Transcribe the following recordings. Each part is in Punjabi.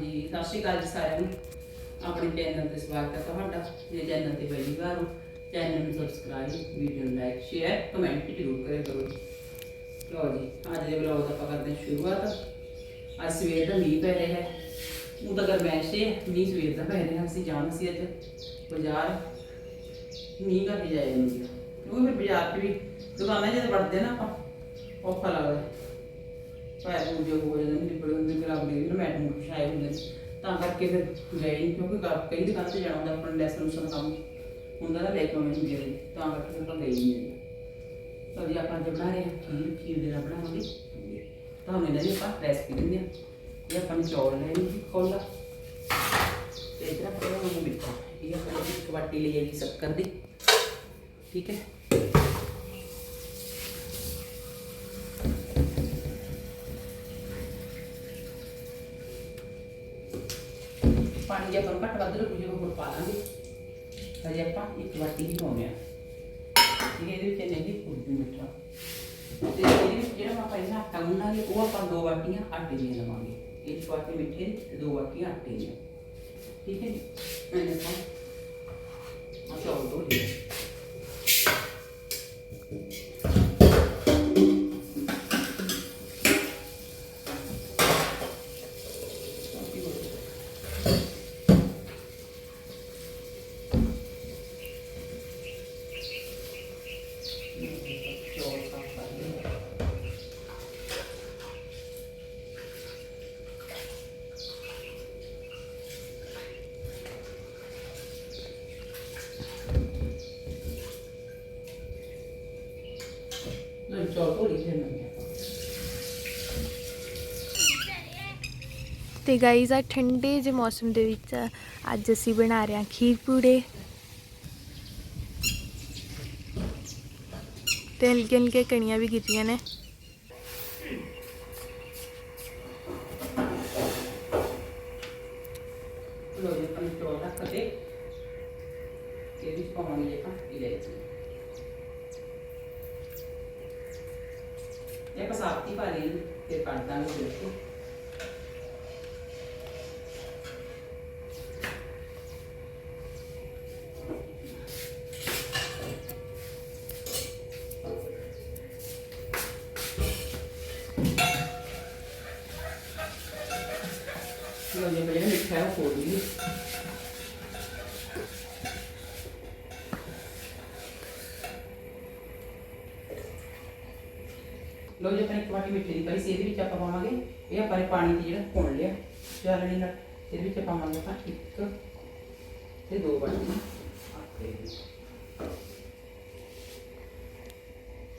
ਹਾਂਜੀ, ਸਤਿ ਸ਼੍ਰੀ ਅਕਾਲ ਜੀ ਸਾਰਿਆਂ ਨੂੰ। ਆਪਣੇ ਚੈਨਲ ਤੇ ਸਵਾਗਤ ਹੈ ਤੁਹਾਡਾ। ਜੇ ਚੈਨਲ ਤੇ ਪਹਿਲੀ ਵਾਰ ਹੋ ਚੈਨਲ ਨੂੰ ਸਬਸਕ੍ਰਾਈਬ ਵੀਡੀਓ ਨੂੰ ਲਾਈਕ ਸ਼ੇਅਰ ਕਮੈਂਟ ਜ਼ਰੂਰ ਕਰਿਆ ਕਰੋ ਲਓ ਜੀ, ਅੱਜ ਦੇ ਵਲੌਗ ਦਾ ਆਪਾਂ ਕਰਦੇ ਹਾਂ ਸ਼ੁਰੂਆਤ। ਅੱਜ ਸਵੇਰ ਦਾ ਮੀਂਹ ਪੈ ਰਿਹਾ ਹੈ। ਉਹ ਤਾਂ ਗਰਮੈਸ਼ ਹੈ ਮੀਂਹ ਸਵੇਰ ਦਾ ਪੈ ਰਿਹਾ, ਅਸੀਂ ਜਾਣਾ ਸੀ ਅੱਜ ਬਾਜ਼ਾਰ। ਮੀਂਹ ਕਰਕੇ ਜਾਏ ਨਹੀਂ ਉਹ ਫਿਰ ਬਾਜ਼ਾਰ 'ਚ ਵੀ ਦੁਕਾਨਾਂ 'ਚ ਤਾਂ ਵੜਦੇ ਨਾ ਆਪਾਂ, ਔਖਾ ਲੱਗਦਾ। ਪੈਰ ਨੂੰ ਹੋ ਜਾਂਦੇ ਨੇ ਬੜੇ ਹੁੰਦੇ ਨੇ ਲੱਗ ਗਏ ਨੂੰ ਛਾਏ ਹੁੰਦੇ ਨੇ। ਤਾਂ ਕਰਕੇ ਫਿਰ ਗਏ ਨਹੀਂ ਕਿਉਂਕਿ ਘਰ ਕਈ ਦੁਕਾਨ ਤੇ ਜਾਣਾ ਹੁੰਦਾ, ਆਪਣਾ ਲੈਸਨ ਲੂਸਨ ਕੰਮ ਹੁੰਦਾ ਨਾ ਲੈ ਕੇ ਆਉਣੇ ਹੁੰਦੇ ਨੇ। ਤਾਂ ਕਰਕੇ ਫਿਰ ਆਪਾਂ ਗਏ ਨਹੀਂ ਤਾਂ ਜੀ ਆਪਾਂ ਅੱਜ ਬਣਾ ਰਹੇ ਹਾਂ ਖੀਰ ਖੀਰ ਦੇ ਨਾਲ ਬਣਾਵਾਂਗੇ। ਤੁਹਾਨੂੰ ਇਹਨਾਂ ਦੀ ਆਪਾਂ ਰੈਸਪੀ ਦਿੰਦੇ ਹਾਂ। ਇਹ ਆਪਾਂ ਨੇ ਚੌਲ ਲੈਣੇ ਜੀ ਕੋਲਾ ਤੇ ਇਧਰ ਆਪਾਂ ਨੂੰ ਮਿੱਠਾ, ਇਹ ਆਪਾਂ ਨੇ ਇੱਕ ਵਾਟੀ ਲਈ ਹੈ ਜੀ ਸ਼ੱਕਰ ਦੀ। ਠੀਕ ਹੈ। ਆਪਾਂ ਘੱਟ ਵੱਧ ਲੱਗੂ ਹੋਰ ਪਾ ਲਾਂਗੇ। ਹਜੇ ਆਪਾਂ ਇੱਕ ਵਾਟੀ ਹੀ ਪਾਉਂਦੇ ਆ ਇਹਦੇ ਵਿੱਚ ਨਹੀਂ ਕੁਝ ਮਿੱਠਾ। ਤੇ ਇਹਦੇ ਵਿੱਚ ਜਿਹੜਾ ਆਪਾਂ ਇਹਨਾਂ ਆਟਾ ਗੁੰਨਾਂਗੇ, ਉਹ ਆਪਾਂ ਦੋ ਵਾਟੀਆਂ ਆਟੇ ਦੀਆਂ ਲਵਾਂਗੇ। ਇੱਕ ਵਾਟੀ ਮਿੱਠੇ ਦੀ ਦੋ ਵਾਟੀਆਂ ਆਟੇ ਦੀਆਂ। ਠੀਕ ਹੈ ਜੀ? ਮੈਨੇ ਤਾਂ ਅੱਛਾ ਉਹ ਦੋ ਲਈ ਚੌਲ ਸਾਫ਼ ਕਰ ਲਏ ਲੋ ਚੌਲ ਧੋ ਲਈ ਫਿਰ ਮੰਗਿਆ ਤੇ ਗਾਈਜ਼ ਆ ਠੰਡੇ ਜਿਹੇ ਮੌਸਮ ਦੇ ਵਿੱਚ ਅੱਜ ਅਸੀਂ ਬਣਾ ਰਹੇ ਹਾਂ ਖੀਰ ਪੂੜੇ। ਤੇ ਹਲਕੇ ਹਲਕੇ ਕਣੀਆਂ ਵੀ ਕੀਤੀਆਂ ਨੇ। ਇਹ ਵਿੱਚ ਪਾ ਲਈ, ਫਿਰ ਕੱਢ ਦਾਂਗੇ ਬਿਲਕੁਲ ਲੋ ਜੀ ਆਪਾਂ ਇੱਕ ਵਾਟੀ ਮਿੱਠੇ ਦੀ ਪਾਈ ਸੀ ਇਹਦੇ ਵਿੱਚ ਆਪਾਂ ਪਾਵਾਂਗੇ ਇਹ ਆਪਾਂ ਨੇ ਪਾਣੀ ਦੀ ਜਿਹੜਾ ਭੁੰਨ ਲਿਆ ਚਾਲਣੀ ਨਾਲ ਇਹਦੇ ਵਿੱਚ ਪਾਵਾਂਗੇ ਆਪਾਂ ਇੱਕ ਤੇ ਦੋ ਵਾਟੀਆਂ ਆਟੇ ਦੀ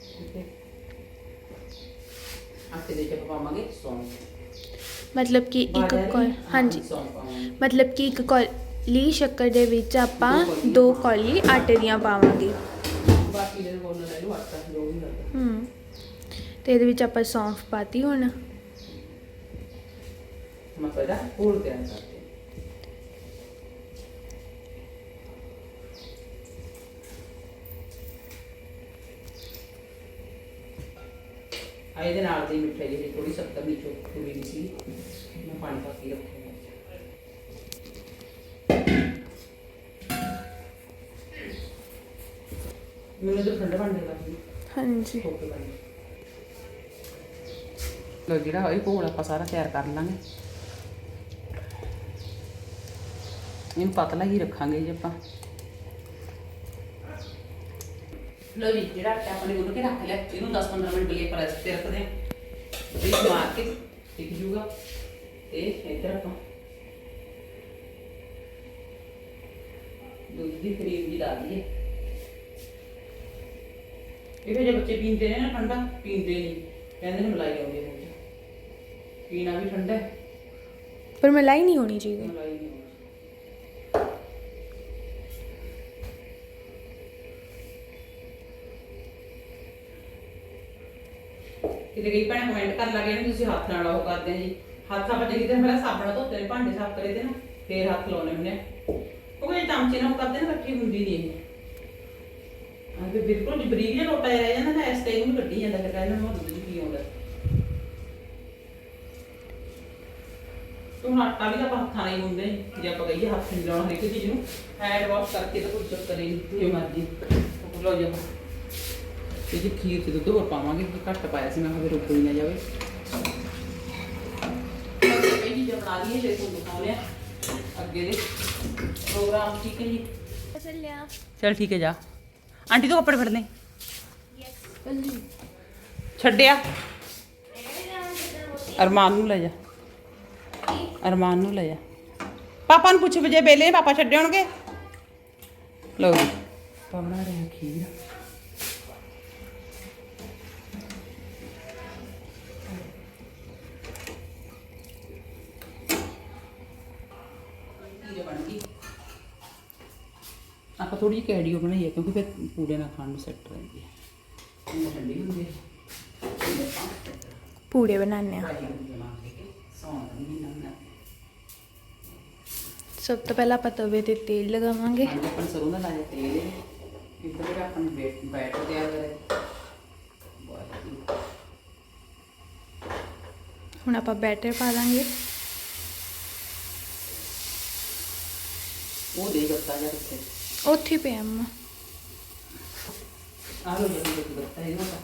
ਠੀਕ ਹੈ। ਆਟੇ ਦੇ ਵਿੱਚ ਆਪਾਂ ਪਾਵਾਂਗੇ ਸੌਂਫ। ਮਤਲਬ ਕਿ ਇੱਕ ਕੌਲ ਹਾਂਜੀ। ਮਤਲਬ ਕਿ ਇੱਕ ਕੌਲੀ ਸ਼ੱਕਰ ਦੇ ਵਿੱਚ ਆਪਾਂ ਦੋ ਕੌਲੀ ਆਟੇ ਦੀਆਂ ਪਾਵਾਂਗੇ। ਬਾਕੀ ਦੇ ਬੋਲਣ ਲੈ ਲਓ ਆਟਾ ਜੋ ਵੀ ਲੱਗਦਾ ਹੂੰ। ਤੇ ਇਹਦੇ ਵਿੱਚ ਆਪਾਂ ਸੌਂਫ ਪਾਤੀ ਹੁਣ। ਤਿਆਰ ਕਰਦੇ। ਆ ਇਹਦੇ ਨਾਲ ਦੀ ਮਿੱਠਾਈ ਜਿਹੜੀ ਥੋੜੀ ਸਖਤ ਵਿੱਚੋਂ ਪੂਰੀ ਨਹੀਂ ਸੀ। ਮੈਂ ਪਾਣੀ ਪਾ ਕੇ ਰੱਖਿਆ ਮੈਨੂੰ ਤਾਂ ਠੰਡਾ ਜਾਏਗਾ ਹਾਂਜੀ। ਓਕੇ ਬਾਈ ਲੋ ਜਿਹੜਾ ਇਹ ਘੋਲ ਆਪਾਂ ਸਾਰਾ ਤਿਆਰ ਕਰ ਲਾਂਗੇ। ਇਹਨੂੰ ਪਤਲਾ ਹੀ ਰੱਖਾਂਗੇ ਜੀ ਆਪਾਂ। ਲੋ ਜੀ, ਜਿਹੜਾ ਆਟਾ ਆਪਾਂ ਗੁੰਨ ਕੇ ਰੱਖ ਲਿਆ, ਇਹਨੂੰ 10-15 ਮਿੰਟ ਲਈ ਪ੍ਰੈਸ ਤੇ ਰੱਖਦੇ ਹਾਂ। ਇਹ ਮਾਰ ਕੇ ਟਿਕ ਜੂਗਾ। ਇਹ ਇੱਧਰ ਆਪਾਂ ਦੁੱਧ ਦੀ ਕਰੀਮ ਵੀ ਲਾ ਦਈਏ ਇਹ ਜੇ ਬੱਚੇ ਪੀਂਦੇ ਨੇ ਨਾ ਠੰਡਾ, ਪੀਂਦੇ ਨਹੀਂ। ਕਹਿੰਦੇ ਨੇ ਮਲਾਈ ਆਉਂਦੀ ਹੈ। ਪੀਣਾ ਵੀ ਠੰਡਾ ਹੈ। ਪਰ ਮਲਾਈ ਨਹੀਂ ਹੋਣੀ ਚਾਹੀਦੀ। ਮਲਾਈ ਨਹੀਂ ਆਉਂਦੀ ਕਿਤੇ ਕਈ ਭੈਣਾਂ ਕਮੈਂਟ ਕਰਨ ਲੱਗੇ ਨੇ ਤੁਸੀਂ ਹੱਥ ਨਾਲ ਉਹ ਕਰਦੇ ਆ ਜੀ। ਹੱਥ ਆਪਾਂ ਚੰਗੀ ਤਰ੍ਹਾਂ ਪਹਿਲਾਂ ਸਾਬਣ ਧੋਤੇ ਨੇ ਭਾਂਡੇ ਸਾਫ਼ ਕਰੇ ਦੇ ਨਾ ਫੇਰ ਹੱਥ ਲਾਉਣੇ ਹੁੰਦੇ ਆ। ਉਹ ਜੇ ਚਮਚੇ ਨਾਲ ਉਹ ਕਰਦੇ ਨਾ ਇਕੱਠੀ ਹੁੰਦੀ ਨਹੀਂ ਇਹ। ਆ ਵੀ ਬਿਲਕੁਲ ਜੀ ਬਰੀਕ ਜਿਹਾ ਲੋਟਾ ਜਿਹਾ ਰਹਿ ਜਾਂਦਾ ਨਾ ਇਸ ਟਾਈਮ ਨੂੰ ਕੱਢੀ ਜਾਂਦਾ ਫਿਰ ਕਹਿੰਦਾ ਮੈਂ ਦੁੱਧ 'ਚ ਕੀ ਆਉਂਦਾ ਤੇ ਹੁਣ ਆਟਾ ਵੀ ਤਾਂ ਆਪਾਂ ਹੱਥਾਂ ਨਾਲ ਹੀ ਗੁੰਨਦੇ। ਜੇ ਆਪਾਂ ਕਹੀਏ ਹੱਥ ਨਹੀਂ ਲਾਉਣਾ ਹਰ ਇੱਕ ਚੀਜ਼ ਨੂੰ ਹੈਂਡ ਵਾਸ਼ ਕਰਕੇ ਤਾਂ ਕੋਈ ਚੱਕਰ ਹੀ ਨਹੀਂ ਜੇ ਮਰਜ਼ੀ। ਉਹ ਲਓ ਜੀ। ਇਹ ਜੀ ਖੀਰ ਚ ਦੁੱਧ ਹੋਰ ਪਾਵਾਂਗੇ ਕਿ ਘੱਟ ਪਾਇਆ ਸੀ ਮੈਂ ਕਿਹਾ ਹੀ ਨਾ ਜਾਵੇ। ਇਹ ਜੀ ਬਣਾ ਲਈਏ ਜੇ ਤੁਹਾਨੂੰ ਦਿਖਾਉਂਦੇ ਆ ਅੱਗੇ ਦੇ ਪ੍ਰੋਗਰਾਮ ਠੀਕ ਹੈ ਜੀ? ਚੱਲਿਆ ਚਲ ਠੀਕ ਹੈ ਜਾ। ਆਂਟੀ ਤੋਂ ਕੱਪੜੇ ਫੜਨੇ? ਛੱਡਿਆ? ਅਰਮਾਨ ਨੂੰ ਲੈ ਜਾ। ਅਰਮਾਨ ਨੂੰ ਲੈ ਜਾ ਪਾਪਾ ਨੂੰ ਪੁੱਛ ਵਜੇ ਬੇਲੇ ਪਾਪਾ ਛੱਡੇ ਹੋਣਗੇ। ਲਓ ਜੀ। ਪਾਪਾ ਬਣਾ ਰਹੇ ਖੀਰ। ਆਪਾਂ ਥੋੜੀ ਜਿਹੀ ਕੈਡੀਓ ਬਣਾਈ ਹੈ ਕਿਉਂਕਿ ਫਿਰ ਪੂੜੇ ਨਾਲ ਖਾਣ ਨੂੰ ਸੈੱਟ ਰਹਿੰਦੀ ਹੈ ਇਹ ਠੰਡੀ ਹੁੰਦੀ ਹੈ ਪੂੜੇ ਬਣਾਉਂਦੇ ਆ। ਸੌਣ ਦੀ ਸਭ ਤੋਂ ਪਹਿਲਾਂ ਆਪਾਂ ਤਵੇ ਤੇ ਤੇਲ ਲਗਾਵਾਂਗੇ। ਆਪਾਂ ਸਰੋਂ ਦਾ ਲਾਇਆ ਤੇਲ ਇੱਧਰ ਜਿਹੜਾ ਆਪਾਂ ਨੂੰ ਬੈਟ ਤਿਆਰ ਕਰੇ ਹੁਣ ਆਪਾਂ ਬੈਟਰ ਪਾ ਦਾਂਗੇ। ਉਹ ਦੇ ਗੱਤਾ ਜਾਂ ਕਿੱਥੇ। ਉੱਥੇ ਪਿਆ ਅੰਮਾ ਆ ਲੋ ਜੀ ਇਹ ਗੱਤਾ ਇਹਨਾਂ ਦਾ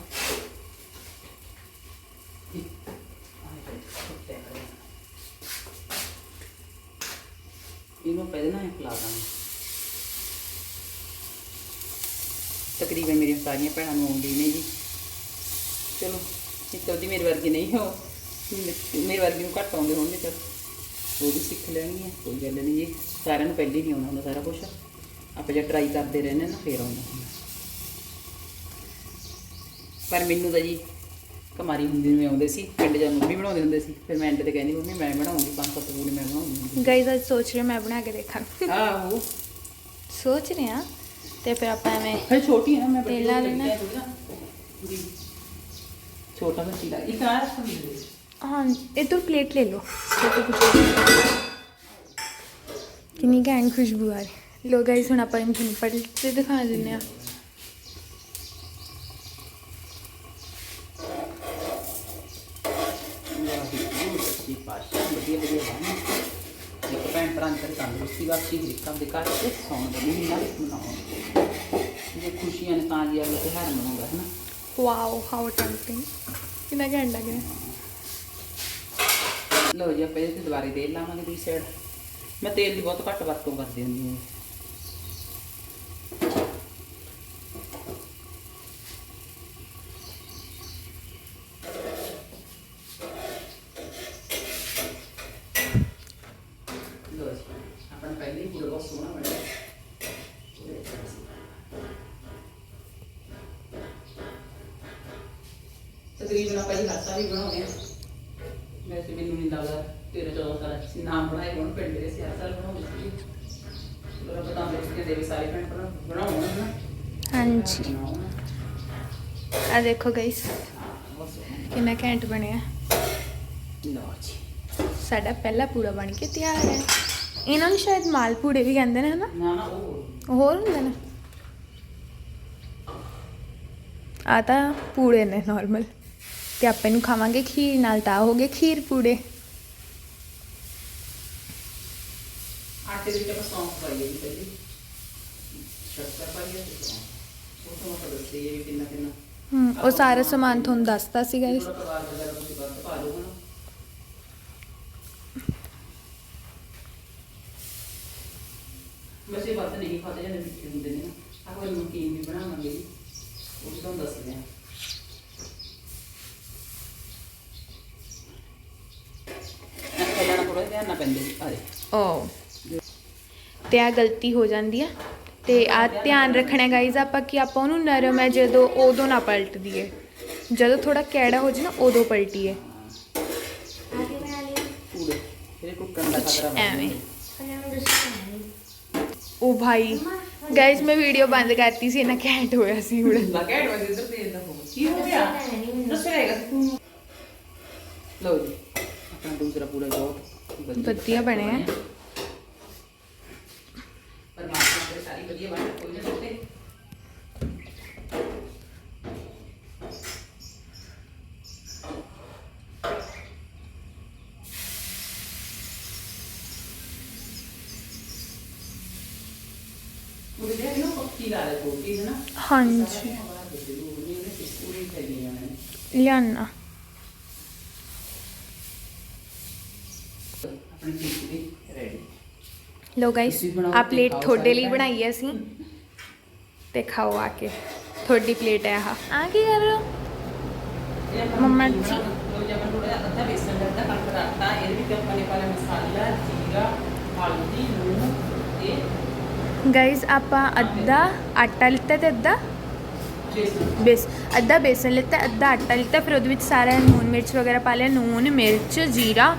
ਇਹ ਆਹ ਕੁੱਤੇ ਕਰੇ ਇਹਨੂੰ ਪਹਿਲੇ ਨਾ ਖਿਲਾ ਦਾਂਗੇ। ਤਕਰੀਬਨ ਮੇਰੀਆਂ ਸਾਰੀਆਂ ਭੈਣਾਂ ਨੂੰ ਆਉਂਦੀ ਨੇ ਜੀ। ਚਲੋ ਇੱਕ ਉਹਦੀ ਮੇਰੇ ਵਰਗੀ ਨਹੀਂ ਹੋ ਮੇਰੇ ਵਰਗੀ ਨੂੰ ਘੱਟ ਆਉਂਦੇ ਹੋਣਗੇ ਚਲ ਉਹ ਵੀ ਸਿੱਖ ਲੈਣਗੀਆਂ, ਕੋਈ ਗੱਲ ਨਹੀਂ ਜੀ। ਸਾਰਿਆਂ ਨੂੰ ਪਹਿਲੇ ਨਹੀਂ ਆਉਣਾ ਹੁੰਦਾ ਸਾਰਾ ਕੁਝ ਆਪਾਂ ਜੇ ਟਰਾਈ ਕਰਦੇ ਰਹਿੰਦੇ ਨਾ, ਫੇਰ ਆਉਂਦਾ ਹੁੰਦਾ। ਪਰ ਮੈਨੂੰ ਤਾਂ ਜੀ ਕਮਾਰੀ ਹੁੰਦੀ ਨੂੰ ਆਉਂਦੇ ਸੀ ਪਿੰਡ ਜਾਂ ਮੰਮੀ ਬਣਾਉਂਦੇ ਹੁੰਦੇ ਸੀ ਫਿਰ ਮੈਂ ਐਂਡ ਤੇ ਕਹਿੰਦੀ ਮੰਮੀ ਮੈਂ ਬਣਾਉਂਗੀ ਪੰਜ ਸੱਤ ਪੂੜੇ ਮੈਂ ਬਣਾਉਂਗੀ ਗਾਈਜ਼ ਅੱਜ ਸੋਚ ਰਹੇ ਮੈਂ ਬਣਾ ਕੇ ਦੇਖਾਂ। ਆਹੋ। ਸੋਚ ਰਹੇ ਆ ਤੇ ਫਿਰ ਆਪਾਂ ਐਵੇਂ ਫਿਰ ਛੋਟੀ ਹੈ ਨਾ ਮੈਂ ਤੇਲ ਲਾ ਲੈਣਾ। ਜੀ। ਛੋਟਾ ਬੱਚੀ ਦਾ ਇੱਕ ਆਹ ਸਮਝ ਦੇ ਹਾਂ ਇਹ ਤੋਂ ਪਲੇਟ ਲੈ ਲਓ। ਇਹ ਤੋਂ ਕੁਝ ਕਿੰਨੀ ਘੈਂਟ ਖੁਸ਼ਬੂ ਆ ਰਹੀ। ਲੋ ਗਾਈਜ਼ ਹੁਣ ਆਪਾਂ ਇਹਨੂੰ ਤੁਹਾਨੂੰ ਪਲਟ ਤੇ ਦਿਖਾ ਦਿੰਦੇ ਆ ਵਾਹਿਗੁਰੂ ਸੱਚੀ ਪਾਤਸ਼ਾਹ ਵਧੀਆ ਵਧੀਆ ਬਣ ਇੱਕ ਭੈਣ ਭਰਾ ਅੰਤਰ ਤੰਦਰੁਸਤੀ ਵਾਸੀ ਹਰਿਕਾ ਦੇ ਘਰ ਤੇ ਸੌਣ ਦਾ ਮਹੀਨਾ ਮਨਾਉਣ ਜੇ ਖੁਸ਼ੀਆਂ ਨੇ ਤਾਂ ਜੀ ਅਗਲਾ ਤਿਉਹਾਰ ਮਨਾਉਂਦਾ ਹੈ ਨਾ ਵਾਓ ਹਾਊ ਟੈਂਪਟਿੰਗ ਕਿੰਨਾ ਘੈਂਟ ਲੱਗ ਰਿਹਾ ਲਓ ਜੀ ਆਪਾਂ ਇਹਦੇ ਦੁਬਾਰੇ ਤੇਲ ਲਾਵਾਂਗੇ ਦੂਜੀ ਸਾਈਡ। ਮੈਂ ਤੇਲ ਦੀ ਬਹੁਤ ਘੱਟ ਵਰਤੋਂ ਕਰਦੀ ਹੁੰਦੀ ਹਾਂ ਲਓ ਜੀ ਆਪਣਾ ਪਹਿਲੇ ਹੀ ਪੂਰਾ ਬਹੁਤ ਸੋਹਣਾ ਬਣਿਆ ਉਹਦੇ ਵਿੱਚ ਅਸੀਂ ਇਹ ਹਾਸਾ ਵੀ ਬਣਾਉਂਦੇ ਹਾਂ ਵੈਸੇ ਮੈਨੂੰ ਨਹੀਂ ਲੱਗਦਾ ਤੇਰੇ ਚੌਦਾਂ ਸਾਲ ਸੀ ਨਾਮ ਬਣਾਏ ਹੋਣ ਪਿੰਡ ਦੇ ਸਿਆਸਤ ਬਣਾਉਂਦੇ ਸੀ। ਲੋਕ ਪਤਾ ਨਹੀਂ ਦੇ ਵੀ ਸਾਰੇ ਪਿੰਡ ਬਣਾ ਬਣਾਉਣ ਨਾ ਹਾਂਜੀ। ਬਣਾਉਣ। ਆ ਦੇਖੋ ਹਾਂ, ਸੋਹਣਾ। ਕਿੰਨਾ ਘੈਂਟ ਬਣਿਆ। ਲਓ ਜੀ। ਸਾਡਾ ਪਹਿਲਾ ਪੂੜਾ ਬਣ ਕੇ ਤਿਆਰ ਹੈ। ਇਹਨਾਂ ਨੂੰ ਸ਼ਾਇਦ ਮਾਲ ਪੂੜੇ ਵੀ ਕਹਿੰਦੇ ਨੇ ਹਨਾ? ਨਾ ਨਾ ਉਹ ਹੋਰ। ਹੁੰਦੇ ਨੇ। ਆ ਤਾਂ ਪੂੜੇ ਨੇ ਨਾਰਮਲ ਤੇ ਆਪਾਂ ਇਹਨੂੰ ਖਾਵਾਂਗੇ ਖੀਰ ਨਾਲ ਤਾਂ ਹੋ ਗਏ ਖੀਰ ਪੂੜੇ। ਆਟੇ ਦੇ ਵਿੱਚ ਆਪਾਂ ਸੌਂਫ ਪਾਈਏ ਜੀ ਪਹਿਲੇ। ਸ਼ੱਕਰ ਪਾਈਏ ਤੇ ਸੌਂਫ। ਉਹ ਤੋਂ ਮਤਲਬ ਦੱਸਦੇ ਇਹ ਵੀ ਕਿੰਨਾ ਕਿੰਨਾ। ਹਮ ਉਹ ਸਾਰਾ ਸਮਾਨ ਤੁਹਾਨੂੰ ਦੱਸਤਾ ਸੀ ਗਾਇਸ ਵੈਸੇ ਵੱਧ ਨਹੀਂ ਖਾਤੇ ਜਾਂਦੇ ਮਿੱਠੇ ਹੁੰਦੇ ਨੇ ਆਪਾਂ ਨਮਕੀਨ ਵੀ ਬਣਾਵਾਂਗੇ ਵੀ ਤੁਹਾਨੂੰ ਦੱਸਦੇ ਹਾਂ ਪਹਿਲਾਂ ਥੋੜਾ ਧਿਆਨ ਨਾਲ ਪੈਂਦੇ ਜੀ ਆ ਦੇ ਓ। ਤੇ ਆ ਗਲਤੀ ਹੋ ਜਾਂਦੀ ਆ। ਤੇ ਆ ਧਿਆਨ ਰੱਖਣਾ ਗਾਈਜ਼ ਆਪਾਂ ਕਿ ਆਪਾਂ ਉਹਨੂੰ ਨਰਮ ਹੈ ਜਦੋਂ ਉਦੋਂ ਨਾ ਪਲਟ ਦਈਏ। ਜਦੋਂ ਥੋੜਾ ਕੈੜਾ ਹੋ ਜੇ ਨਾ ਉਦੋਂ ਪਲਟੀਏ। ਪੂੜੇ ਫਿਰ ਟੁੱਟਣ ਦਾ ਖਤਰਾ ਵੱਧ ਐਵੇਂ। ਜਾਂਦਾ। ਉਹ ਭਾਈ। ਗਾਈਜ਼ ਮੈਂ ਵੀਡੀਓ ਬੰਦ ਕਰਤੀ ਸੀ ਇਹਨਾਂ ਘੈਂਟ ਹੋਇਆ ਸੀ ਹੁਣ। ਹੋ ਕੀ ਹੋ ਗਿਆ? ਜੀ। ਤਾਂ ਦੂਸਰਾ ਪੂਰਾ ਬਹੁਤ ਵਧੀਆ ਬਣਿਆ ਹੈ ਹਾਂਜੀ। ਲਿਆਣਾ ਆਪਣੀ ਰੈਡੀ ਲੋ ਗਾਇਸ ਤੁਸੀਂ ਬਣਾਓ ਆ ਤੇ ਪਲੇਟ ਖਾਓ ਤੁਹਾਡੇ ਲਈ ਸਾਰੇ। ਬਣਾਈ ਹੈ ਅਸੀਂ। ਤੇ ਖਾਓ ਆ ਕੇ। ਤੁਹਾਡੀ ਪਲੇਟ ਹੈ ਆਹ। ਆ ਕੀ ਕਰ ਰਹੇ ਹੋ? ਮੰਮਾ ਜੀ। ਬਣਾਉਣਾ? ਲਓ ਜੀ ਆਪਾਂ ਥੋੜਾ ਜਿਹਾ ਅੱਧਾ ਬੇਸਨ ਦਾ ਅੱਧਾ ਕਣਕ ਦਾ ਆਟਾ। ਇਹਦੇ ਵਿੱਚ ਆਪਾਂ ਨੇ ਪਾਇਆ ਮਸਾਲਾ ਜੀਰਾ ਹਲਦੀ ਲੂਣ ਤੇ ਗਾਇਸ ਆਪਾਂ ਅੱਧਾ ਆਟਾ ਲਿੱਤਾ ਤੇ ਅੱਧਾ ਬੇਸਨ। ਬੇਸ ਅੱਧਾ ਬੇਸਨ ਲਿੱਤਾ ਅੱਧਾ ਆਟਾ ਲਿੱਤਾ ਫਿਰ ਉਹਦੇ ਵਿੱਚ ਸਾਰਾ ਨੂਨ ਮਿਰਚ ਵਗੈਰਾ ਪਾ ਲਿਆ ਨੂਨ ਮਿਰਚ ਜੀਰਾ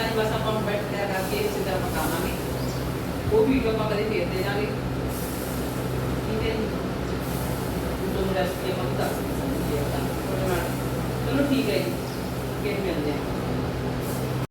ਇਦਾਂ ਨਹੀਂ ਬਸ ਆਪਾਂ ਬੈਠਿਆ ਕਰਕੇ ਸਿੱਧਾ ਪਕਾਵਾਂਗੇ ਉਹ ਵੀ ਆਪਾਂ ਕਦੇ ਫੇਰ ਦੇ ਜਾਾਂਗੇ ਠੀਕ ਹੈ ਤੁਹਾਨੂੰ ਰੈਸਪੀ ਆਪਾਂ ਦੱਸ ਚਲੋ ਠੀਕ ਹੈ ਜੀ। ਫਿਰ ਮਿਲਦੇ ਹਾਂ।